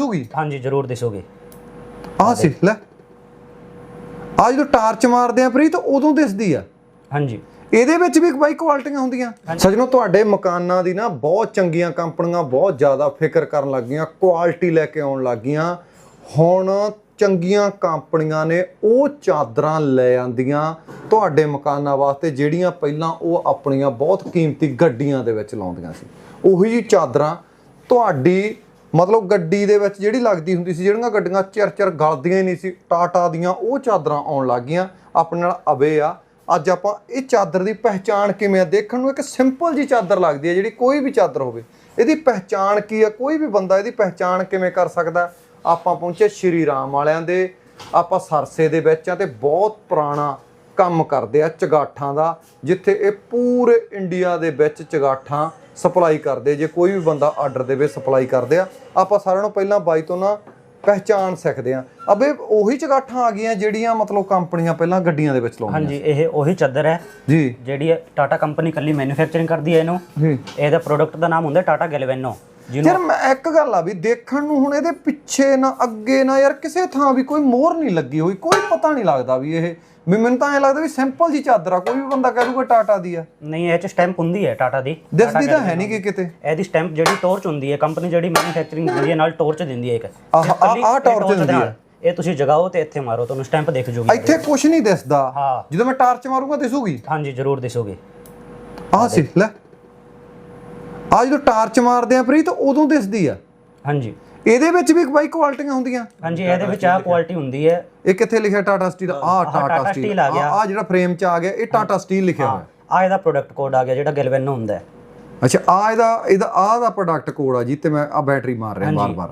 ਦਿਸੂਗੀ? ਹਾਂਜੀ ਜ਼ਰੂਰ ਦਿਸੋਗੇ। ਆਹ ਸੀ ਲੈ। ਆ ਜਦੋਂ ਟਾਰਚ ਮਾਰਦੇ ਆ ਪ੍ਰੀਤ ਉਦੋਂ ਦਿਸਦੀ ਆ। ਹਾਂਜੀ। ਇਹਦੇ ਵਿੱਚ ਵੀ ਬਾਈ ਕੁਆਲਿਟੀਆਂ ਹੁੰਦੀਆਂ। ਸਜਣੋ ਤੁਹਾਡੇ ਮਕਾਨਾਂ ਦੀ ਨਾ ਬਹੁਤ ਚੰਗੀਆਂ ਕੰਪਨੀਆਂ ਬਹੁਤ ਜ਼ਿਆਦਾ ਫਿਕਰ ਕਰਨ ਲੱਗੀਆਂ ਕੁਆਲਿਟੀ ਲੈ ਕੇ ਆਉਣ ਲੱਗੀਆਂ ਹੁਣ ਚੰਗੀਆਂ ਕੰਪਨੀਆਂ ਨੇ ਉਹ ਚਾਦਰਾਂ ਲੈ ਆਂਦੀਆਂ ਤੁਹਾਡੇ ਮਕਾਨਾਂ ਵਾਸਤੇ ਜਿਹੜੀਆਂ ਪਹਿਲਾਂ ਉਹ ਆਪਣੀਆਂ ਬਹੁਤ ਕੀਮਤੀ ਗੱਡੀਆਂ ਦੇ ਵਿੱਚ ਲਾਉਂਦੀਆਂ ਸੀ। ਉਹੀ ਚਾਦਰਾਂ ਤੁਹਾਡੀ ਮਤਲਬ ਗੱਡੀ ਦੇ ਵਿੱਚ ਜਿਹੜੀ ਲੱਗਦੀ ਹੁੰਦੀ ਸੀ, ਜਿਹੜੀਆਂ ਗੱਡੀਆਂ ਚਿਰ ਚਿਰ ਗਲਦੀਆਂ ਹੀ ਨਹੀਂ ਸੀ, ਟਾਟਾ ਦੀਆਂ ਉਹ ਚਾਦਰਾਂ ਆਉਣ ਲੱਗ ਗਈਆਂ, ਆਪਣੇ ਨਾਲ ਅਵੇ ਆ। ਅੱਜ ਆਪਾਂ ਇਹ ਚਾਦਰ ਦੀ ਪਹਿਚਾਣ ਕਿਵੇਂ ਆ, ਦੇਖਣ ਨੂੰ ਇੱਕ ਸਿੰਪਲ ਜੀ ਚਾਦਰ ਲੱਗਦੀ ਹੈ ਜਿਹੜੀ ਕੋਈ ਵੀ ਚਾਦਰ ਹੋਵੇ। ਇਹਦੀ ਪਹਿਚਾਣ ਕੀ ਆ? ਕੋਈ ਵੀ ਬੰਦਾ ਇਹਦੀ ਪਹਿਚਾਣ ਕਿਵੇਂ ਕਰ ਸਕਦਾ? ਆਪਾਂ ਪਹੁੰਚੇ ਸ਼੍ਰੀ ਰਾਮ ਵਾਲਿਆਂ ਦੇ, ਆਪਾਂ ਸਰਸੇ ਦੇ ਵਿੱਚ ਆ ਤੇ ਬਹੁਤ ਪੁਰਾਣਾ ਕੰਮ ਕਰਦੇ ਆ ਚਗਾਠਾਂ ਦਾ, ਜਿੱਥੇ ਇਹ ਪੂਰੇ ਇੰਡੀਆ ਦੇ ਵਿੱਚ ਚਗਾਠਾਂ ਸਪਲਾਈ ਕਰਦੇ ਜੇ ਕੋਈ ਵੀ ਬੰਦਾ ਆਰਡਰ ਦੇਵੇ ਸਪਲਾਈ ਕਰਦੇ ਆ। ਆਪਾਂ ਸਾਰਿਆਂ ਨੂੰ ਪਹਿਲਾਂ ਬਾਈ ਤੋਂ ਨਾ ਪਹਿਚਾਣ ਸਿੱਖਦੇ ਆ। ਅਬੇ ਉਹੀ ਚਗਾਠਾਂ ਆ ਗਈਆਂ ਜਿਹੜੀਆਂ ਮਤਲਬ ਕੰਪਨੀਆਂ ਪਹਿਲਾਂ ਗੱਡੀਆਂ ਦੇ ਵਿੱਚ ਲਾਉਂਦੀਆਂ ਹਾਂਜੀ ਇਹ ਉਹੀ ਚਾਦਰ ਹੈ ਜੀ। ਜਿਹੜੀ ਟਾਟਾ ਕੰਪਨੀ ਕੱਲੀ ਮੈਨੂਫੈਕਚਰਿੰਗ ਕਰਦੀ ਹੈ ਇਹਨੂੰ। ਜੀ। ਇਹਦਾ ਪ੍ਰੋਡਕਟ ਦਾ ਨਾਮ ਹੁੰਦਾ ਟਾਟਾ ਗੈਲਵੈਨੋ ਯਾਰ ਮੈਂ ਇੱਕ ਗੱਲ ਆ ਵੀ ਦੇਖਣ ਨੂੰ ਹੁਣ ਇਹਦੇ ਪਿੱਛੇ ਨਾ ਅੱਗੇ ਨਾ ਯਾਰ ਕਿਸੇ ਥਾਂ ਵੀ ਕੋਈ ਮੋਹਰ ਨਹੀਂ ਲੱਗੀ ਹੋਈ ਕੋਈ ਪਤਾ ਨਹੀਂ ਲੱਗਦਾ ਵੀ ਇਹ ਵੀ ਮੈਨੂੰ ਤਾਂ ਐਂ ਲੱਗਦਾ ਵੀ ਸਿੰਪਲ ਜੀ ਚਾਦਰ ਆ ਕੋਈ ਵੀ ਬੰਦਾ ਕਹਿ ਦੂਗਾ ਟਾਟਾ ਦੀ ਆ। ਨਹੀਂ ਇਹ ਚ ਸਟੈਂਪ ਹੁੰਦੀ ਹੈ ਟਾਟਾ ਦੀ। ਦਿਸਦੀ ਤਾਂ ਹੈ ਨਹੀਂ ਕਿ ਕਿਤੇ। ਇਹਦੀ ਸਟੈਂਪ ਜਿਹੜੀ ਟੋਰਚ ਹੁੰਦੀ ਹੈ ਕੰਪਨੀ ਜਿਹੜੀ ਮੈਨੂਫੈਕਚਰਿੰਗ ਦਿੰਦੀ ਹੈ ਨਾਲ ਟੋਰਚ ਦਿੰਦੀ ਹੈ ਇੱਕ। torch torch ਦੇ ਦਿੰਦੀ ਹੈ। ਇਹ ਤੁਸੀਂ ਜਗਾਓ ਤੇ ਇੱਥੇ ਮਾਰੋ ਤੁਹਾਨੂੰ ਸਟੈਂਪ ਦਿਖ ਜੂਗੀ। ਇੱਥੇ ਕੁਝ ਨਹੀਂ ਦਿਸਦਾ। ਹਾਂ। ਜਦੋਂ ਮੈਂ ਟਾਰਚ ਮਾਰੂੰਗਾ ਦਿਸੂਗੀ? ਹਾਂਜੀ ਜ਼ਰੂਰ ਦਿਸੋਗੇ। ਆਹ ਸੀ ਲੈ। ਆ ਜਦੋਂ ਟਾਰਚ ਮਾਰਦੇ ਆ ਪ੍ਰੀਤ ਉਦੋਂ ਦਿਸਦੀ ਆ। ਹਾਂਜੀ। ਇਹਦੇ ਵਿੱਚ ਵੀ ਬਾਈ ਕੁਆਲਿਟੀਆਂ ਹੁੰਦੀਆਂ। ਹਾਂਜੀ ਇਹਦੇ ਵਿੱਚ ਆਹ ਕੁਆਲਿਟੀ ਹੁੰਦੀ ਹੈ। ਇਹ ਕਿੱਥੇ ਲਿਖਿਆ? ਟਾਟਾ ਸਟੀਲ। ਆ ਟਾਟਾ ਸਟੀਲ। ਸਟੀਲ ਆ ਗਿਆ। ਆ ਜਿਹੜਾ ਫਰੇਮ ਚ ਆ ਗਿਆ ਇਹ ਟਾਟਾ ਸਟੀਲ ਲਿਖਿਆ ਹੋਇਆ। ਆ ਇਹਦਾ ਪ੍ਰੋਡਕਟ ਕੋਡ ਆ ਗਿਆ ਜਿਹੜਾ ਗੈਲਵੈਨੋ ਹੁੰਦਾ ਹੈ। ਅੱਛਾ ਆ ਇਹਦਾ ਇਹਦਾ ਆ ਦਾ ਪ੍ਰੋਡਕਟ ਕੋਡ ਆ ਜੀ ਤੇ ਮੈਂ ਆ ਬੈਟਰੀ ਮਾਰ ਰਿਹਾ ਬਾਰ-ਬਾਰ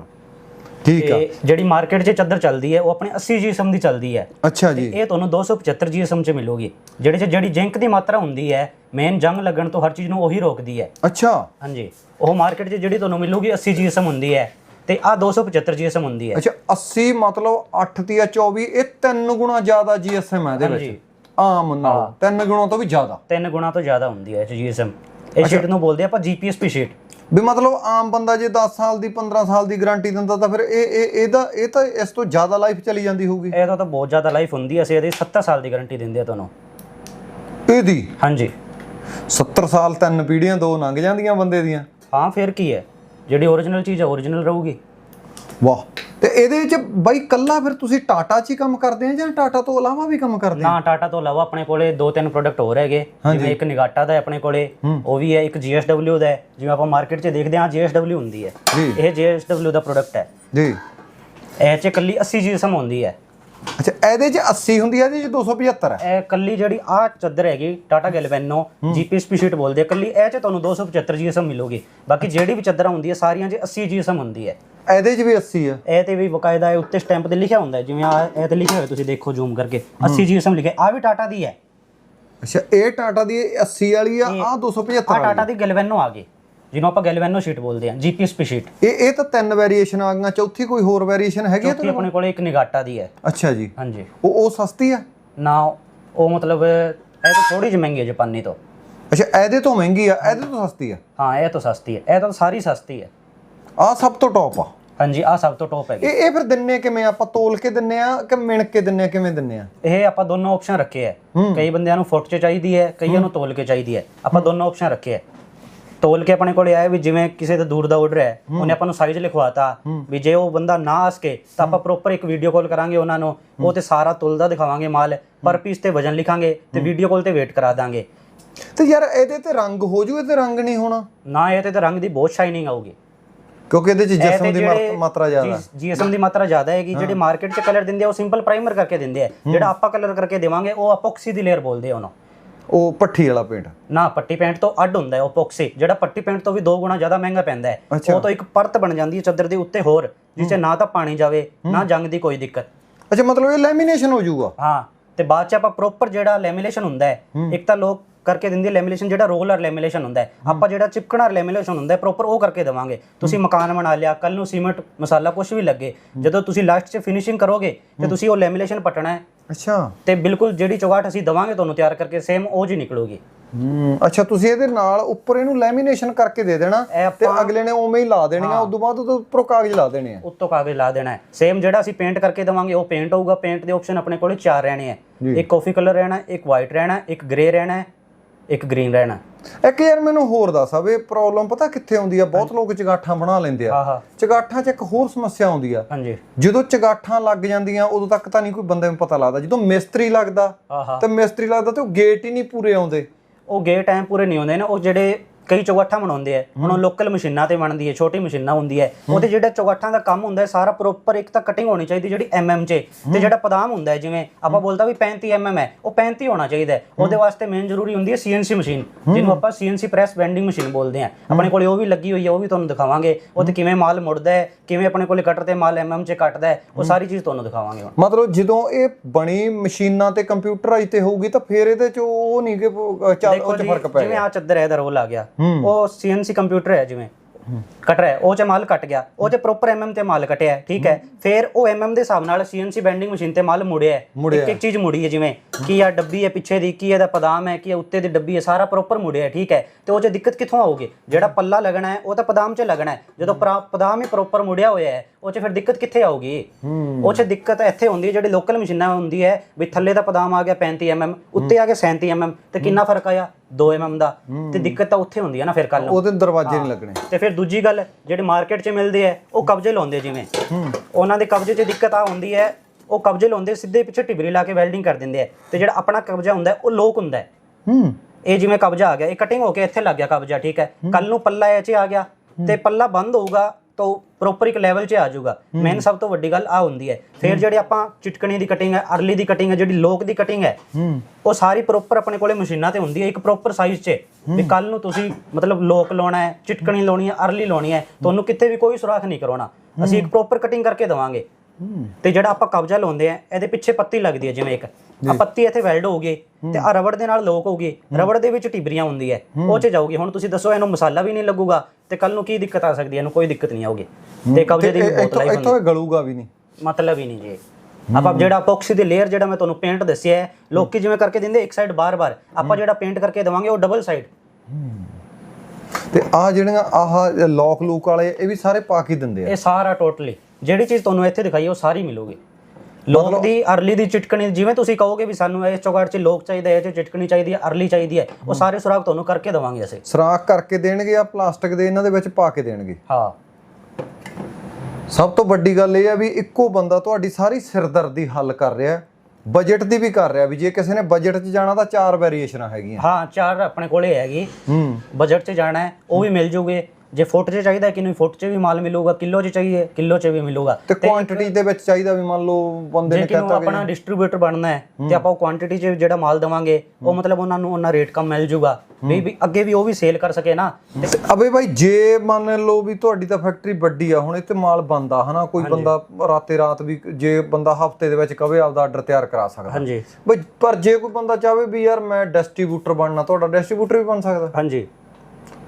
ਠੀਕ ਆ। ਜਿਹੜੀ ਮਾਰਕੀਟ 'ਚ ਚਾਦਰ ਚੱਲਦੀ ਹੈ ਉਹ ਆਪਣੀ 80 ਜੀਐਸਐਮ ਦੀ ਚੱਲਦੀ ਹੈ। ਅੱਛਾ ਜੀ। ਇਹ ਤੁਹਾਨੂੰ 275 ਜੀਐਸਐਮ 'ਚ ਮਿਲੂਗੀ ਜਿਹੜੇ 'ਚ ਜਿਹੜੀ ਜਿੰਕ ਦੀ ਮਾਤਰਾ ਹੁੰਦੀ ਹੈ ਮੇਨ ਜੰਗ ਲੱਗਣ ਤੋਂ ਹਰ ਚੀਜ਼ ਨੂੰ ਉਹੀ ਰੋਕਦੀ ਹੈ। ਅੱਛਾ। ਹਾਂਜੀ। ਉਹ ਮਾਰਕੀਟ 'ਚ ਜਿਹੜੀ ਤੁਹਾਨੂੰ ਮਿਲੂਗੀ 80 ਜੀਐਸਐਮ ਹੁੰਦੀ ਹੈ ਤੇ ਆ 275 ਜੀਐਸਐਮ ਹੁੰਦੀ ਹੈ। ਅੱਛਾ 80 ਮਤਲਬ 8 ਤੀਆ 24 ਇਹ ਤਿੰਨ ਗੁਣਾ ਜ਼ਿਆਦਾ ਜੀਐਸਐਮ ਹੈ ਇਹਦੇ ਵਿੱਚ। ਆਮ ਨਾਲ ਤਿੰਨ ਗੁਣਾ ਤੋਂ ਵੀ ਜ਼ਿਆਦਾ। ਤਿੰਨ ਗੁਣਾ ਤੋਂ ਜ਼ਿਆਦਾ ਹੁੰਦੀ ਹੈ ਜੀਐਸਐਮ ਇਹ ਸ਼ੀਟ ਨੂੰ ਬੋਲਦੇ ਆਪਾਂ ਜੀਪੀਐਸਪੀ ਸ਼ੀਟ ਵੀ ਮਤਲਬ ਆਮ ਬੰਦਾ ਜੇ 10 ਸਾਲ ਦੀ 15 ਸਾਲ ਦੀ ਗਾਰੰਟੀ ਦਿੰਦਾ ਤਾਂ ਫਿਰ ਇਹ ਇਹ ਇਹਦਾ ਇਹ ਤਾਂ ਇਸ ਤੋਂ ਜ਼ਿਆਦਾ ਲਾਈਫ ਚਲੀ ਜਾਂਦੀ ਹੋਊਗੀ। ਇਹਦਾ ਤਾਂ ਬਹੁਤ ਜ਼ਿਆਦਾ ਲਾਈਫ ਹੁੰਦੀ ਹੈ ਅਸੀਂ ਇਹਦੀ 70 ਸਾਲ ਦੀ ਗਾਰੰਟੀ ਦਿੰਦੇ ਆ ਤੁਹਾਨੂੰ। ਇਹਦੀ? ਹਾਂਜੀ। 70 ਸਾਲ ਤਿੰਨ ਪੀੜ੍ਹੀਆਂ ਦੋ ਲੰਘ ਜਾਂਦੀਆਂ ਬੰਦੇ ਦੀਆਂ। ਹਾਂ ਫਿਰ ਕੀ ਹੈ? ਜਿਹੜੀ ਓਰੀਜਨਲ ਚੀਜ਼ ਹੈ ਓਰੀਜਨਲ ਰਹੂਗੀ। ਵਾਹ। ਤੇ ਇਹਦੇ ਵਿੱਚ ਬਾਈ ਕੱਲਾ ਫਿਰ ਤੁਸੀਂ ਟਾਟਾ 'ਚ ਹੀ ਕੰਮ ਕਰਦੇ ਆ ਜਾਂ ਟਾਟਾ ਤੋਂ ਇਲਾਵਾ ਵੀ ਕੰਮ ਕਰਦੇ ਆ? ਨਾ ਟਾਟਾ ਤੋਂ ਇਲਾਵਾ ਆਪਣੇ ਕੋਲੇ ਦੋ ਤਿੰਨ ਪ੍ਰੋਡਕਟ ਹੋਰ ਹੈਗੇ। ਜਿਵੇਂ ਇੱਕ ਨਿਗਾਟਾ ਦਾ ਹੈ ਆਪਣੇ ਕੋਲੇ ਉਹ ਵੀ ਹੈ ਇੱਕ GSW ਦਾ ਹੈ। ਜਿਵੇਂ ਆਪਾਂ ਮਾਰਕੀਟ 'ਚ ਦੇਖਦੇ ਹਾਂ GSW ਹੁੰਦੀ ਹੈ। ਇਹ GSW ਦਾ ਪ੍ਰੋਡਕਟ ਹੈ। ਜੀ। ਇਹ 'ਚ ਕੱਲੀ 80 GSM ਹੁੰਦੀ ਹੈ। ਅੱਛਾ ਇਹਦੇ 'ਚ 80 ਹੁੰਦੀ ਹੈ ਇਹਦੇ 'ਚ 275 ਹੈ? ਇਹ ਕੱਲੀ ਜਿਹੜੀ ਆ ਚੱਦਰ ਹੈਗੀ ਟਾਟਾ ਗੈਲਵੈਨੋ ਜੀਪੀਐਸਪੀ ਸ਼ੀਟ ਬੋਲਦੇ ਆ। ਕੱਲੀ ਇਹ 'ਚ ਤੁਹਾਨੂੰ 275 GSM ਮਿਲੂਗੀ। ਬਾਕੀ ਜਿਹੜੀ ਵੀ ਚੱਦਰਾਂ ਹੁੰਦੀ ਹੈ ਸਾਰੀਆਂ 'ਚ 80 GSM ਹੁੰਦੀ ਹੈ। ਇਹਦੇ 'ਚ ਵੀ 80 ਆ। ਇਹ ਤੇ ਵੀ ਬਕਾਇਦਾ ਇਹ ਉੱਤੇ ਸਟੈਂਪ ਤੇ ਲਿਖਿਆ ਹੁੰਦਾ ਹੈ ਜਿਵੇਂ ਆ ਇਹ ਤੇ ਲਿਖਿਆ ਹੋਇਆ ਤੁਸੀਂ ਦੇਖੋ ਜ਼ੂਮ ਕਰਕੇ। 80 GSM ਲਿਖਿਆ ਆ ਵੀ ਟਾਟਾ ਦੀ ਹੈ। ਅੱਛਾ ਇਹ ਟਾਟਾ ਦੀ 80 ਵਾਲੀ ਆ ਆ 275 ਆ ਟਾਟਾ ਦੀ ਗੈਲਵੈਨੋ ਆ ਗਈ ਜਿਹਨੂੰ ਆਪਾਂ ਗੈਲਵੈਨੋ ਸ਼ੀਟ ਬੋਲਦੇ ਹਾਂ ਜੀਪੀਐਸਪੀ ਸ਼ੀਟ ਇਹ ਇਹ ਤਾਂ ਤਿੰਨ ਵੈਰੀਏਸ਼ਨ ਆ ਗਈਆਂ ਚੌਥੀ ਕੋਈ ਹੋਰ ਵੈਰੀਏਸ਼ਨ ਹੈਗੀ ਆ ਚੌਥੀ ਆਪਣੇ ਕੋਲੇ ਇੱਕ ਨਿਗਾਟਾ ਦੀ ਹੈ। ਅੱਛਾ ਜੀ। ਹਾਂਜੀ। ਉਹ ਉਹ ਸਸਤੀ ਆ? ਨਾ ਉਹ ਮਤਲਬ ਇਹ ਤਾਂ ਥੋੜੀ ਜਿਹੀ ਮਹਿੰਗੀ ਹੈ ਜਾਪਾਨੀ ਤੋਂ। ਅੱਛਾ ਇਹਦੇ ਤੋਂ ਮਹਿੰਗੀ ਆ ਇਹਦੇ ਤੋਂ ਸਸਤੀ ਆ? ਹਾਂ ਇਹ ਤਾਂ ਸਸਤੀ ਹੈ ਇਹ ਤਾਂ ਸਾਰੀ ਸਸਤੀ ਹੈ। ਆ ਸਭ ਤੋਂ ਟੌਪ ਆ। ਹਾਂਜੀ ਆ ਸਭ ਤੋਂ ਟੌਪ ਹੈਗੀ। ਇਹ ਇਹ ਫਿਰ ਦਿੰਨੇ ਕਿਵੇਂ? ਆਪਾਂ ਤੋਲ ਕੇ ਦਿੰਨੇ ਆ ਕਿ ਮਿਣ ਕੇ ਦਿੰਨੇ ਆ? ਕਿਵੇਂ ਦਿੰਨੇ ਆ? ਇਹ ਆਪਾਂ ਦੋਨੋਂ ਆਪਸ਼ਨ ਰੱਖੇ ਹੈ। ਕਈ ਬੰਦਿਆਂ ਨੂੰ ਫੁੱਟ 'ਚ ਚਾਹੀਦੀ ਹੈ ਕਈਆਂ ਨੂੰ ਤੋਲ ਕੇ ਚਾਹੀਦੀ ਹੈ। ਆਪਾਂ ਦੋਨੋਂ ਆਪਸ਼ਨ ਰੱਖੇ ਹੈ ਤੋਲ ਕੇ ਆਪਣੇ ਕੋਲੇ ਆਏ ਵੀ ਜਿਵੇਂ ਕਿਸੇ ਦਾ ਦੂਰ ਦਾ ਆਰਡਰ ਹੈ ਉਹਨੇ ਆਪਾਂ ਨੂੰ ਸਾਈਜ਼ ਲਿਖਵਾਤਾ ਵੀ ਜੇ ਉਹ ਬੰਦਾ ਨਾ ਆ ਸਕੇ ਤਾਂ ਆਪਾਂ ਪ੍ਰੋਪਰ ਇੱਕ ਵੀਡੀਓ ਕਾਲ ਕਰਾਂਗੇ ਉਹਨਾਂ ਨੂੰ ਉਹ ਤੇ ਸਾਰਾ ਤੁਲਦਾ ਦਿਖਾਵਾਂਗੇ ਮਾਲ ਪਰ ਪੀਸ ਤੇ ਵਜਨ ਲਿਖਾਂਗੇ ਤੇ ਵੀਡੀਓ ਕਾਲ ਤੇ ਵੇਟ ਕਰਾ ਦਾਂਗੇ। ਤੇ ਯਾਰ ਇਹਦੇ ਤੇ ਰੰਗ ਹੋ ਜੂ ਇਹਦੇ ਰੰਗ ਨਹੀਂ ਹੋਣਾ? ਨਾ ਇਹ ਤੇ ਤਾਂ ਰੰਗ ਦੀ ਬਹੁਤ ਸ਼ਾਈਨਿੰਗ ਆਊਗੀ। ਕਿਉਂਕਿ ਇਹਦੇ ਚ ਜਿਸਮ ਦੀ ਮਾਤ- ਮਾਤਰਾ ਜ਼ਿਆਦਾ ਹੈ। ਜੀਐਸਐਮ ਦੀ ਮਾਤਰਾ ਜ਼ਿਆਦਾ ਹੈਗੀ ਜਿਹੜੇ ਮਾਰਕੀਟ 'ਚ ਕਲਰ ਦਿੰਦੇ ਆ ਉਹ ਸਿੰਪਲ ਪ੍ਰਾਈਮਰ ਕਰਕੇ ਦਿੰਦੇ ਆ। ਜਿਹੜਾ ਆਪਾਂ ਕਲਰ ਕਰਕੇ ਦੇਵਾਂਗੇ ਉਹ ਅਪੋਕਸੀ ਦੀ ਲੇਅਰ ਬੋਲਦੇ ਆ ਉਹਨੂੰ। ਉਹ ਪੱਠੀ ਵਾਲਾ ਪੇਂਟ ਨਾ ਪੱਟੀ ਪੈਂਟ ਤੋਂ ਅੱਡ ਹੁੰਦਾ ਹੈ ਅਪੋਕਸੀ ਜਿਹੜਾ ਪੱਟੀ ਪੈਂਟ ਤੋਂ ਵੀ ਦੋ ਗੁਣਾ ਜ਼ਿਆਦਾ ਮਹਿੰਗਾ ਪੈਂਦਾ ਹੈ। ਉਹ ਤੋਂ ਇੱਕ ਪਰਤ ਬਣ ਜਾਂਦੀ ਹੈ ਚਾਦਰ ਦੇ ਉੱਤੇ ਹੋਰ ਜਿਸ 'ਚ ਨਾ ਤਾਂ ਪਾਣੀ ਜਾਵੇ ਨਾ ਜੰਗ ਦੀ ਕੋਈ ਦਿੱਕਤ। ਅੱਛਾ ਮਤਲਬ ਇਹ ਲੈਮੀਨੇਸ਼ਨ ਹੋ ਜਾਊਗਾ। ਹਾਂ ਤੇ ਬਾਅਦ 'ਚ ਆਪਾਂ ਪ੍ਰੋਪਰ ਜਿਹੜਾ ਲੈਮੀਨੇਸ਼ਨ ਹੁੰਦਾ ਹੈ। ਇੱਕ ਤਾਂ ਲੋਕ ਕਰਕੇ ਦਿੰਦੇ ਲੈਮੀਨੇਸ਼ਨ ਜਿਹੜਾ ਰੋਲਰ ਲੈਮੀਨੇਸ਼ਨ ਹੁੰਦਾ ਹੈ। ਆਪਾਂ ਜਿਹੜਾ ਚਿਪਕਣਾ ਲੈਮੀਨੇਸ਼ਨ ਹੁੰਦਾ ਹੈ ਪ੍ਰੋਪਰ ਉਹ ਕਰਕੇ ਦੇਵਾਂਗੇ। ਤੁਸੀਂ ਮਕਾਨ ਬਣਾ ਲਿਆ ਕੱਲ ਨੂੰ ਸੀਮੈਂਟ ਮਸਾਲਾ ਕੁਝ ਵੀ ਲੱਗੇ ਜਦੋਂ ਤੁਸੀਂ ਲਾਸਟ 'ਚ ਫਿਨਿਸ਼ਿੰਗ ਕਰੋਗੇ ਤੇ ਤੁਸੀਂ ਉਹ ਲੈਮੀਨੇਸ਼ਨ ਪਟਣਾ ਹੈ। ਅੱਛਾ। ਤੇ ਬਿਲਕੁਲ ਜਿਹੜੀ ਚੌਗਾਠ ਅਸੀਂ ਦਵਾਂਗੇ ਤੁਹਾਨੂੰ ਤਿਆਰ ਕਰਕੇ ਸੇਮ ਉਹ ਜੀ ਨਿਕਲੂਗੀ। ਹੂੰ ਅੱਛਾ ਤੁਸੀਂ ਇਹਦੇ ਨਾਲ ਉੱਪਰ ਇਹਨੂੰ ਲੈਮੀਨੇਸ਼ਨ ਕਰਕੇ ਦੇ ਦੇਣਾ ਤੇ ਅਗਲੇ ਨੇ ਉਵੇਂ ਹੀ ਲਾ ਦੇਣੀਆਂ ਉਦੋਂ ਬਾਅਦ ਉਹਦੇ ਉੱਪਰੋਂ ਕਾਗਜ਼ ਲਾ ਦੇਣੇ ਆ। ਉੱਤੋਂ ਕਾਗਜ਼ ਲਾ ਦੇਣਾ ਹੈ। ਸੇਮ ਜਿਹੜਾ ਅਸੀਂ ਪੇਂਟ ਕਰਕੇ ਦਵਾਂਗੇ ਉਹ ਪੇਂਟ ਹੋਊਗਾ। ਪੇਂਟ ਦੇ ਆਪਸ਼ਨ ਆਪਣੇ ਕੋਲ ਚਾਰ ਰਹਿਣੇ ਹੈ ਇੱਕ ਕਾਫੀ ਕਲਰ ਰਹਿਣਾ ਹੈ, ਇੱਕ ਵਾਈਟ ਰਹਿਣਾ ਹੈ, ਇੱਕ ਗ੍ਰੇ ਰਹਿਣਾ ਹੈ, ਇੱਕ ਗ੍ਰੀਨ ਰਹਿਣਾ। ਇੱਕ ਯਾਰ ਮੈਨੂੰ ਹੋਰ ਦੱਸ ਆਵੇ ਪ੍ਰੋਬਲਮ ਪਤਾ ਕਿੱਥੇ ਆਉਂਦੀ ਆ? ਬਹੁਤ ਲੋਕ ਚਗਾਠਾਂ ਬਣਾ ਲੈਂਦੇ ਆ। ਚਗਾਠਾਂ 'ਚ ਇੱਕ ਹੋਰ ਸਮੱਸਿਆ ਆਉਂਦੀ ਆ। ਹਾਂਜੀ। ਜਦੋਂ ਚਗਾਠਾਂ ਲੱਗ ਜਾਂਦੀਆਂ ਉਦੋਂ ਤੱਕ ਤਾਂ ਨਹੀਂ ਕੋਈ ਬੰਦੇ ਨੂੰ ਪਤਾ ਲੱਗਦਾ। ਜਦੋਂ ਮਿਸਤਰੀ ਲੱਗਦਾ ਤੇ ਮਿਸਤਰੀ ਲੱਗਦਾ ਤੇ ਉਹ ਗੇਟ ਹੀ ਨਹੀਂ ਪੂਰੇ ਆਉਂਦੇ। ਉਹ ਗੇ ਟਾਈਮ ਪੂਰੇ ਨਹੀਂ ਹੁੰਦੇ ਨਾ ਉਹ ਜਿਹੜੇ ਕਈ ਚੌਗਾਠਾਂ ਬਣਾਉਂਦੇ ਆ। ਹੁਣ ਉਹ ਲੋਕਲ ਮਸ਼ੀਨਾਂ ਤੇ ਬਣਦੀ ਹੈ ਛੋਟੀ ਮਸ਼ੀਨਾਂ ਹੁੰਦੀ ਹੈ। ਉਹਦੇ ਜਿਹੜਾ ਚੌਗਾਠਾਂ ਦਾ ਕੰਮ ਹੁੰਦਾ ਹੈ ਸਾਰਾ ਪ੍ਰੋਪਰ ਇੱਕ ਤਾਂ ਕਟਿੰਗ ਹੋਣੀ ਚਾਹੀਦੀ ਜਿਹੜੀ ਐਮਐਮ 'ਚ ਤੇ ਜਿਹੜਾ ਪਦਾਮ ਹੁੰਦਾ ਹੈ ਜਿਵੇਂ ਆਪਾਂ ਬੋਲਦਾ ਵੀ 35 ਐਮਐਮ ਹੈ ਉਹ 35 ਹੋਣਾ ਚਾਹੀਦਾ ਹੈ। ਉਹਦੇ ਵਾਸਤੇ ਮੇਨ ਜ਼ਰੂਰੀ ਹੁੰਦੀ ਹੈ ਸੀਐਨਸੀ ਮਸ਼ੀਨ ਜਿਹਨੂੰ ਆਪਾਂ ਸੀਐਨਸੀ ਪ੍ਰੈਸ ਬੈਂਡਿੰਗ ਮਸ਼ੀਨ ਬੋਲਦੇ ਆ ਆਪਣੇ ਕੋਲੇ ਉਹ ਵੀ ਲੱਗੀ ਹੋਈ ਹੈ ਉਹ ਵੀ ਤੁਹਾਨੂੰ ਦਿਖਾਵਾਂਗੇ। ਉਹ ਤੇ ਕਿਵੇਂ ਮਾਲ ਮੁੜਦਾ ਹੈ ਕਿਵੇਂ ਆਪਣੇ ਕੋਲੇ ਕਟਰ ਤੇ ਮਾਲ ਐਮਐਮ 'ਚ ਕੱਟਦਾ ਹੈ ਉਹ ਸਾਰੀ ਚੀਜ਼ ਤੁਹਾਨੂੰ ਦਿਖਾਵਾਂਗੇ ਹੁਣ। ਮਤਲਬ ਜਦੋਂ ਇਹ ਬਣੀ ਮਸ਼ੀਨਾਂ ਤੇ ਕੰਪਿਊਟਰਾਈਜ਼ ਤੇ ਹੋਊਗੀ ਤਾਂ ਫਿਰ ਇਹਦੇ 'ਚ ਉਹ ਨਹੀਂ ਕਿ ਚੱਲ ਉਹ 'ਚ ਫ਼ਰਕ ਪੈ ਜਿਵੇਂ ਆ ਚੱਦਰ ਹੈ ਇਹਦਾ ਰੋਲ ਆ ਗਿਆ। ਉਹ ਸੀਐਨਸੀ ਕੰਪਿਊਟਰ ਹੈ ਜਿਵੇਂ। ਕਟਰ ਹੈ। ਉਹ ਚ ਮਾਲ ਕੱਟ ਗਿਆ। ਉਹ ਚ ਪ੍ਰੋਪਰ ਐਮਐਮ ਤੇ ਮਾਲ ਕਟਿਆ ਠੀਕ ਹੈ। ਫਿਰ ਉਹ ਐਮਐਮ ਦੇ ਹਿਸਾਬ ਨਾਲ ਸੀਐਨਸੀ ਬੈਂਡਿੰਗ ਮਸ਼ੀਨ ਤੇ ਮਾਲ। ਮੁੜਿਆ ਇੱਕ ਇੱਕ ਚੀਜ਼ ਮੁੜੀ ਹੈ ਜਿਵੇਂ। ਕੀ ਆ ਡੱਬੀ ਹੈ ਪਿੱਛੇ ਦੀ ਕੀ ਇਹਦਾ ਪਦਾਮ ਹੈ ਕੀ ਉੱਤੇ ਦੀ ਡੱਬੀ ਹੈ ਸਾਰਾ ਪ੍ਰੋਪਰ ਮੁੜਿਆ ਹੈ, ਠੀਕ ਹੈ। ਤੇ ਉਹ ਚ ਦਿੱਕਤ ਕਿੱਥੋਂ ਆਊਗੀ? ਜਿਹੜਾ ਪੱਲਾ ਲੱਗਣਾ ਹੈ ਉਹ ਤਾਂ ਪਦਾਮ 'ਚ ਲੱਗਣਾ ਹੈ। ਜਦੋਂ ਪਦਾਮ ਹੀ ਪ੍ਰੋਪਰ ਮੁੜਿਆ ਹੋਇਆ ਹੈ ਉਹ ਚ ਫਿਰ ਦਿੱਕਤ ਕਿੱਥੇ ਆਊਗੀ? ਉਹ ਚ ਦਿੱਕਤ ਇੱਥੇ ਹੁੰਦੀ ਹੈ ਜਿਹੜੀ ਲੋਕਲ ਮਸ਼ੀਨਾਂ ਹੁੰਦੀ ਹੈ ਵੀ ਥੱਲੇ ਦਾ ਪਦਾਮ ਆ ਗਿਆ 35 mm ਉੱਤੇ ਆ ਗਿਆ 37 mm ਤੇ ਕਿੰਨਾ ਫ਼ਰਕ ਆਇਆ? 2 mm ਦਾ। ਤੇ ਦਿੱਕਤ ਤਾਂ ਉੱਥੇ ਹੁੰਦੀ ਹੈ ਨਾ ਫਿਰ ਕੱਲ ਨੂੰ। ਉਹਦੇ ਦਰਵਾਜ਼ੇ ਨਹੀਂ ਲੱਗਣੇ। ਤੇ ਫਿਰ ਦੂਜੀ ਗੱਲ ਜਿਹੜੇ ਮਾਰਕੀਟ 'ਚ ਮਿਲਦੇ ਆ ਉਹ ਕਬਜ਼ੇ ਲਾਉਂਦੇ ਜਿਵੇਂ। ਉਹਨਾਂ ਦੇ ਕਬਜ਼ੇ 'ਚ ਦਿੱਕਤ ਆ ਹੁੰਦੀ ਹੈ ਉਹ ਕਬਜ਼ੇ ਲਾਉਂਦੇ ਸਿੱਧੇ ਪਿੱਛੇ ਟਿਬਰੀ ਲਾ ਕੇ ਵੈਲਡਿੰਗ ਕਰ ਦਿੰਦੇ ਆ। ਤੇ ਜਿਹੜਾ ਆਪਣਾ ਕਬਜ਼ਾ ਹੁੰਦਾ ਉਹ ਲੋਕ ਹੁੰਦਾ ਹੂੰ। ਇਹ ਜਿਵੇਂ ਕਬਜ਼ਾ ਆ ਗਿਆ ਇਹ ਕਟਿੰਗ ਹੋ ਕੇ ਇੱਥੇ ਲੱਗ ਗਿਆ ਕਬਜ਼ਾ ਠੀਕ ਹੈ? ਕੱਲ ਨੂੰ ਪੱਲਾ ਇਹ 'ਚ ਆ ਗਿਆ। ਤੇ ਪੱਲਾ ਬੰਦ ਹੋਊਗਾ ਤਾਂ ਪ੍ਰੋਪਰ ਇੱਕ ਲੈਵਲ 'ਚ ਆ ਜਾਊਗਾ। ਮੇਨ ਸਭ ਤੋਂ ਵੱਡੀ ਗੱਲ ਆ ਹੁੰਦੀ ਹੈ। ਫਿਰ ਜਿਹੜੇ ਆਪਾਂ ਚਿਟਕਣੀ ਦੀ ਕਟਿੰਗ ਹੈ ਅਰਲੀ ਦੀ ਕਟਿੰਗ ਹੈ ਜਿਹੜੀ ਲੋਕ ਦੀ ਕਟਿੰਗ ਹੈ ਉਹ ਸਾਰੀ ਪ੍ਰੋਪਰ ਆਪਣੇ ਕੋਲੇ ਮਸ਼ੀਨਾਂ ਤੇ ਹੁੰਦੀ ਹੈ ਇੱਕ ਪ੍ਰੋਪਰ ਸਾਈਜ਼ 'ਚ। ਵੀ ਕੱਲ ਨੂੰ ਤੁਸੀਂ ਮਤਲਬ ਲੋਕ ਲਾਉਣਾ ਹੈ ਚਿਟਕਣੀ ਲਾਉਣੀ ਹੈ ਅਰਲੀ ਲਾਉਣੀ ਹੈ ਤੁਹਾਨੂੰ ਕਿਤੇ ਵੀ ਕੋਈ ਸੁਰਾਖ ਨਹੀਂ ਕਰਾਉਣਾ। ਅਸੀਂ ਇੱਕ ਪ੍ਰੋਪਰ ਕਟਿੰਗ ਕਰਕੇ ਦਵਾਂਗੇ। ਤੇ ਜਿਹੜਾ ਆਪਾਂ ਕਬਜ਼ਾ ਲਾਉਂਦੇ ਆ ਇਹਦੇ ਪਿੱਛੇ ਪੱਤੀ ਲੱਗਦੀ ਹੈ ਜਿਵੇਂ ਇੱਕ। ਆ ਪੱਤੀ ਇੱਥੇ ਵੈਲਡ ਹੋਊਗੀ ਤੇ ਆ ਰਬੜ ਦੇ ਨਾਲ ਲੋਕ ਹੋਊਗੀ ਰਬੜ ਦੇ ਵਿੱਚ ਟਿਬਰੀਆਂ ਹੁੰਦੀ ਹੈ। ਉਹ ਚ ਜਾਊਗੀ। ਹੁਣ ਤੁਸੀਂ ਦੱਸੋ ਇਹਨੂੰ ਮਸਾਲਾ ਵੀ ਨਹੀਂ ਲੱਗੂਗਾ ਤੇ ਕੱਲ ਨੂੰ ਕੀ ਦਿੱਕਤ ਆ ਸਕਦੀ ਹੈ ਇਹਨੂੰ ਕੋਈ ਦਿੱਕਤ ਨਹੀਂ ਆਊਗੀ। ਤੇ ਕਬਜ਼ੇ ਦੀ ਬਹੁਤ ਇੱਥੋਂ ਲਾਈਫ ਇੱਥੋਂ ਇਹ ਗਲੂਗਾ ਵੀ ਨਹੀਂ। ਮਤਲਬ ਹੀ ਨਹੀਂ ਜੀ। ਆਪਾਂ ਜਿਹੜਾ ਅਪੋਕਸੀ ਦੀ ਲੇਅਰ ਜਿਹੜਾ ਮੈਂ ਤੁਹਾਨੂੰ ਪੇਂਟ ਦੱਸਿਆ ਹੈ ਲੋਕੀ ਜਿਵੇਂ ਕਰਕੇ ਦਿੰਦੇ ਇੱਕ ਸਾਈਡ ਬਾਰ-ਬਾਰ ਆਪਾਂ ਜਿਹੜਾ ਪੇਂਟ ਕਰਕੇ ਦਵਾਂਗੇ ਉਹ ਡਬਲ ਸਾਈਡ ਤੇ ਆ ਜਿਹੜੀਆਂ ਆਹ ਲੋਕ ਲੂਕ ਵਾਲੇ ਇਹ ਵੀ ਸਾਰੇ ਪਾ ਕੇ ਦਿੰਦੇ ਆ। ਇਹ ਸਾਰਾ ਟੋਟਲੀ ਜਿਹੜੀ ਚੀਜ਼ ਤੁਹਾਨੂੰ ਇੱਥੇ ਦਿਖਾਈ ਹੈ ਉਹ ਸਾਰੀ ਮਿਲੂਗੀ। ਲੋਕ ਦੀ ਅਰਲੀ ਦੀ ਚਿਟਕਣੀ ਜਿਵੇਂ ਤੁਸੀਂ ਕਹੋਗੇ ਵੀ ਸਾਨੂੰ ਇਹ ਚੌਗਾੜ 'ਚ ਲੋਕ ਚਾਹੀਦਾ ਹੈ ਇਹ 'ਚ ਚਿਟਕਣੀ ਚਾਹੀਦੀ ਹੈ ਅਰਲੀ ਚਾਹੀਦੀ ਹੈ ਉਹ ਸਾਰੇ ਸੁਰਾਖ ਤੁਹਾਨੂੰ ਕਰਕੇ ਦਵਾਂਗੇ ਅਸੀਂ। ਸਰਾਖ ਕਰਕੇ ਦੇਣਗੇ ਆ ਪਲਾਸਟਿਕ ਦੇ ਇਹਨਾਂ ਦੇ ਵਿੱਚ ਪਾ ਕੇ ਦੇਣਗੇ? ਹਾਂ। ਸਭ ਤੋਂ ਵੱਡੀ ਗੱਲ ਇਹ ਆ ਵੀ ਇੱਕੋ ਬੰਦਾ ਤੁਹਾਡੀ ਸਾਰੀ ਸਿਰਦਰਦੀ ਹੱਲ ਕਰ ਰਿਹਾ ਬਜਟ ਦੀ ਵੀ ਕਰ ਰਿਹਾ ਵੀ ਜੇ ਕਿਸੇ ਨੇ ਬਜਟ 'ਚ ਜਾਣਾ ਤਾਂ ਚਾਰ ਵੇਰੀਏਸ਼ਨਾਂ ਹੈਗੀਆਂ। ਹਾਂ ਚਾਰ ਆਪਣੇ ਕੋਲੇ ਹੈਗੀ। ਹੂੰ। ਬਜਟ 'ਚ ਜਾਣਾ ਹੈ ਉਹ ਵੀ ਮਿਲ ਜੂਗੇ। ਜੇ ਫੁੱਟ 'ਚ ਚਾਹੀਦਾ ਹੈ ਕਿ ਨਹੀਂ ਫੁੱਟ 'ਚ ਵੀ ਮਾਲ ਮਿਲੂਗਾ ਕਿਲੋ 'ਚ ਚਾਹੀਏ ਕਿਲੋ 'ਚ ਵੀ ਮਿਲੂਗਾ। ਤੇ ਕੁਆਂਟੀਟੀ ਦੇ ਵਿੱਚ ਚਾਹੀਦਾ ਵੀ ਮੰਨ ਲਓ ਬੰਦੇ ਨੇ ਕਿਨੂੰ ਕਹਤਾ ਆਪਣਾ ਡਿਸਟ੍ਰੀਬਿਊਟਰ ਬਣਨਾ ਹੈ ਤੇ ਆਪਾਂ ਉਹ ਕੁਆਂਟੀਟੀ 'ਚ ਜਿਹੜਾ ਮਾਲ ਦਵਾਂਗੇ ਉਹ ਮਤਲਬ ਉਹਨਾਂ ਨੂੰ ਉਹਨਾਂ ਰੇਟ ਕਮ ਮਿਲ ਜੂਗਾ। ਵੀ ਵੀ ਅੱਗੇ ਵੀ ਉਹ ਵੀ ਸੇਲ ਕਰ ਸਕੇ ਨਾ। ਅਬੇ ਭਾਈ ਜੇ ਮੰਨ ਲਓ ਵੀ ਤੁਹਾਡੀ ਤਾਂ ਫੈਕਟਰੀ ਵੱਡੀ ਆ ਹੁਣ ਇੱਥੇ ਮਾਲ ਬੰਦਾ ਹਨਾ? ਕੋਈ ਬੰਦਾ ਰਾਤੇ ਰਾਤ ਵੀ ਜੇ ਬੰਦਾ ਹਫ਼ਤੇ ਦੇ ਵਿੱਚ ਕਵੇ ਆਪਦਾ ਆਰਡਰ ਤਿਆਰ ਕਰਾ ਸਕਦਾ। ਹਾਂਜੀ। ਬਈ ਪਰ ਜੇ ਕੋਈ ਬੰਦਾ ਚਾਹਵੇ ਵੀ ਯਾਰ ਮੈਂ ਡਿਸਟ੍ਰੀਬਿਊਟਰ ਬਣਨਾ ਤੁਹਾਡਾ ਡਿਸਟ੍ਰੀਬਿਊਟਰ ਵੀ ਬਣ ਸਕਦਾ। ਹਾਂਜੀ।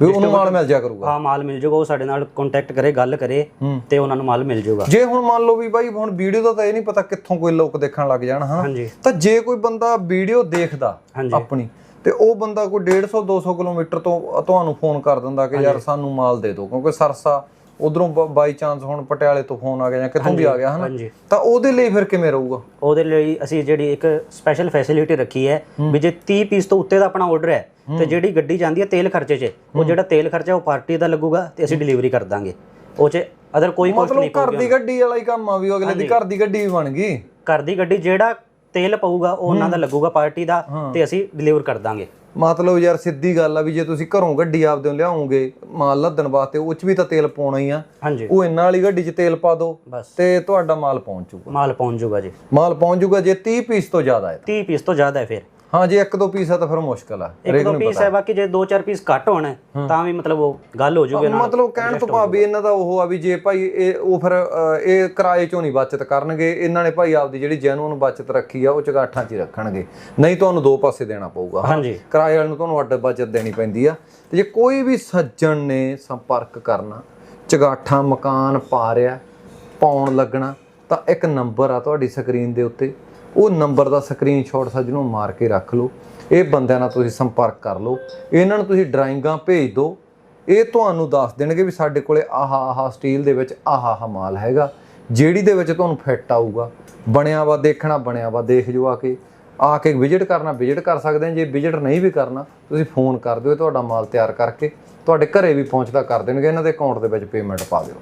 ਵੀ ਉਹਨੂੰ ਮਾਲ ਮਿਲ ਜਾ ਕਰੂਗਾ। ਹਾਂ ਮਾਲ ਮਿਲ ਜੂਗਾ ਉਹ ਸਾਡੇ ਨਾਲ ਕੰਟੈਕਟ ਕਰੇ ਗੱਲ ਕਰੇ ਤੇ ਉਹਨਾਂ ਨੂੰ ਮਾਲ ਮਿਲ ਜੂਗਾ ਜੇ ਹੁਣ ਮੰਨ ਲਓ ਵੀ ਬਾਈ ਹੁਣ ਵੀਡੀਓ ਦਾ ਤਾਂ ਇਹ ਨਹੀਂ ਪਤਾ ਕਿੱਥੋਂ ਕੋਈ ਲੋਕ ਦੇਖਣ ਲੱਗ ਜਾਣ ਹਾਂ। ਤਾਂ ਜੇ ਕੋਈ ਬੰਦਾ ਵੀਡੀਓ ਦੇਖਦਾ ਆਪਣੀ ਤੇ ਉਹ ਬੰਦਾ ਕੋਈ 150 200 ਕਿਲੋਮੀਟਰ ਤੋਂ ਤੁਹਾਨੂੰ ਫੋਨ ਕਰ ਦਿੰਦਾ ਕਿ ਯਾਰ ਸਾਨੂੰ ਮਾਲ ਦੇ ਦਿਓ ਕਿਉਂਕਿ ਸਰਸਾ ਉਧਰੋਂ ਬਾਈ ਚਾਂਸ ਹੁਣ ਪਟਿਆਲੇ ਤੋਂ ਫੋਨ ਆ ਗਿਆ ਜਾਂ ਕਿੱਥੋਂ ਵੀ ਆ ਗਿਆ ਹਨਾ? ਤਾਂ ਉਹਦੇ ਲਈ ਫਿਰ ਕਿਵੇਂ ਰਹੂਗਾ? ਉਹਦੇ ਲਈ ਅਸੀਂ ਜਿਹੜੀ ਇੱਕ ਸਪੈਸ਼ਲ ਫੈਸਿਲਿਟੀ ਰੱਖੀ ਹੈ ਵੀ ਜੇ 30 ਪੀਸ ਤੋਂ ਉੱਤੇ ਦਾ ਆਪਣਾ ਆਰਡਰ ਹੈ ਤੇ ਜਿਹੜੀ ਗੱਡੀ ਜਾਂਦੀ ਹੈ ਤੇਲ ਖਰਚੇ 'ਚ ਉਹ ਜਿਹੜਾ ਤੇਲ ਖਰਚਾ ਉਹ ਪਾਰਟੀ ਦਾ ਲੱਗੂਗਾ ਤੇ ਅਸੀਂ ਡਿਲੀਵਰੀ ਕਰ ਦਾਂਗੇ। ਉਹ 'ਚ ਅਦਰ ਕੋਈ ਕੋਸਟ ਨਹੀਂ ਮਤਲਬ ਘਰ ਦੀ ਗੱਡੀ ਵਾਲਾ ਹੀ ਕੰਮ ਆ ਵੀ ਅਗਲੇ ਦੀ ਘਰ ਦੀ ਗੱਡੀ ਵੀ ਬਣ ਗਈ? ਘਰ ਦੀ ਗੱਡੀ ਜਿਹੜਾ ਤੇਲ ਪਊਗਾ ਉਹ ਉਹਨਾਂ ਦਾ ਲੱਗੂਗਾ ਪਾਰਟੀ ਦਾ ਤੇ ਅਸੀਂ ਡਿਲੀਵਰ ਕਰ ਦਾਂਗੇ। ਮਤਲਬ ਯਾਰ ਸਿੱਧੀ ਗੱਲ ਆ ਵੀ ਜੇ ਤੁਸੀਂ ਘਰੋਂ ਗੱਡੀ ਆਪਦੇ ਲਿਆਉਂਗੇ ਮਾਲ ਲੱਦਣ ਵਾਸਤੇ ਉਹ ਚ ਵੀ ਤਾਂ ਤੇਲ ਪਾਉਣਾ ਹੀ ਆ। ਹਾਂਜੀ। ਉਹ ਇੰਨਾ ਵਾਲੀ ਗੱਡੀ 'ਚ ਤੇਲ ਪਾ ਦਿਓ ਬਸ। ਤੇ ਤੁਹਾਡਾ ਮਾਲ ਪਹੁੰਚ ਜਾਊਗਾ। ਮਾਲ ਪਹੁੰਚ ਜੂਗਾ ਜੀ। ਮਾਲ ਪਹੁੰਚ ਜਾਊਗਾ ਜੇ 30 ਪੀਸ ਤੋਂ ਜ਼ਿਆਦਾ ਹੈ ਤਾਂ। 30 ਪੀਸ ਤੋਂ ਜ਼ਿਆਦਾ ਹੈ ਫਿਰ। ਹਾਂ ਜੇ ਇੱਕ ਦੋ ਪੀਸ ਆ ਤਾਂ ਫਿਰ ਮੁਸ਼ਕਲ ਆ। ਇੱਕ ਦੋ ਪੀਸ ਹੈ ਬਾਕੀ ਜੇ ਦੋ ਚਾਰ ਪੀਸ ਘੱਟ ਹੋਣ ਤਾਂ ਵੀ ਮਤਲਬ ਉਹ ਗੱਲ ਹੋ ਜੂਗੀ ਨਾਲ। ਮਤਲਬ ਕਹਿਣ ਤੋਂ ਭਾਵ ਇਹਨਾਂ ਦਾ ਉਹ ਆ ਵੀ ਜੇ ਭਾਈ ਇਹ ਉਹ ਫਿਰ ਇਹ ਕਿਰਾਏ ਚੋਂ ਨਹੀਂ ਬਚਤ ਕਰਨਗੇ। ਇਹਨਾਂ ਨੇ ਭਾਈ ਆਪਦੀ ਜਿਹੜੀ ਜੈਨੂਨ ਬਚਤ ਰੱਖੀ ਆ ਉਹ ਚਗਾਠਾਂ 'ਚ ਹੀ ਰੱਖਣਗੇ। ਨਹੀਂ ਤੁਹਾਨੂੰ ਦੋ ਪਾਸੇ ਦੇਣਾ ਪਊਗਾ। ਹਾਂਜੀ। ਕਿਰਾਏ ਵਾਲੇ ਨੂੰ ਤੁਹਾਨੂੰ ਅੱਡ ਬਚਤ ਦੇਣੀ ਪੈਂਦੀ ਆ। ਤੇ ਜੇ ਕੋਈ ਵੀ ਸੱਜਣ ਨੇ ਸੰਪਰਕ ਕਰਨਾ ਚਗਾਠਾਂ ਮਕਾਨ ਪਾ ਰਿਹਾ ਪਾਉਣ ਲੱਗਣਾ ਤਾਂ ਇੱਕ ਨੰਬਰ ਆ ਤੁਹਾਡੀ ਸਕਰੀਨ ਦੇ ਉੱਤੇ। ਉਹ ਨੰਬਰ ਦਾ ਸਕਰੀਨਸ਼ਾਟ ਸੱਜਣੋ ਮਾਰ ਕੇ ਰੱਖ ਲਓ। ਇਹ ਬੰਦਿਆਂ ਨਾਲ ਤੁਸੀਂ ਸੰਪਰਕ ਕਰ ਲਓ। ਇਹਨਾਂ ਨੂੰ ਤੁਸੀਂ ਡਰਾਇੰਗਾਂ ਭੇਜ ਦਿਓ। ਇਹ ਤੁਹਾਨੂੰ ਦੱਸ ਦੇਣਗੇ ਵੀ ਸਾਡੇ ਕੋਲੇ ਆਹ ਆਹਾ ਸਟੀਲ ਦੇ ਵਿੱਚ ਆਹ ਆਹ ਮਾਲ ਹੈਗਾ। ਜਿਹੜੀ ਦੇ ਵਿੱਚ ਤੁਹਾਨੂੰ ਫਿੱਟ ਆਊਗਾ। ਬਣਿਆ ਵਾ, ਦੇਖਣਾ ਬਣਿਆ ਵਾ, ਦੇਖ ਜੋ ਆ ਕੇ। ਆ ਕੇ ਵਿਜ਼ਿਟ ਕਰਨਾ ਵਿਜ਼ਿਟ ਕਰ ਸਕਦੇ ਆ। ਜੇ ਵਿਜ਼ਿਟ ਨਹੀਂ ਵੀ ਕਰਨਾ, ਤੁਸੀਂ ਫੋਨ ਕਰ ਦਿਓ। ਤੁਹਾਡਾ ਮਾਲ ਤਿਆਰ ਕਰਕੇ ਤੁਹਾਡੇ ਘਰੇ ਵੀ ਪਹੁੰਚਦਾ ਕਰ ਦੇਣਗੇ। ਇਹਨਾਂ ਦੇ ਅਕਾਊਂਟ ਦੇ ਵਿੱਚ ਪੇਮੈਂਟ ਪਾ ਦਿਓ।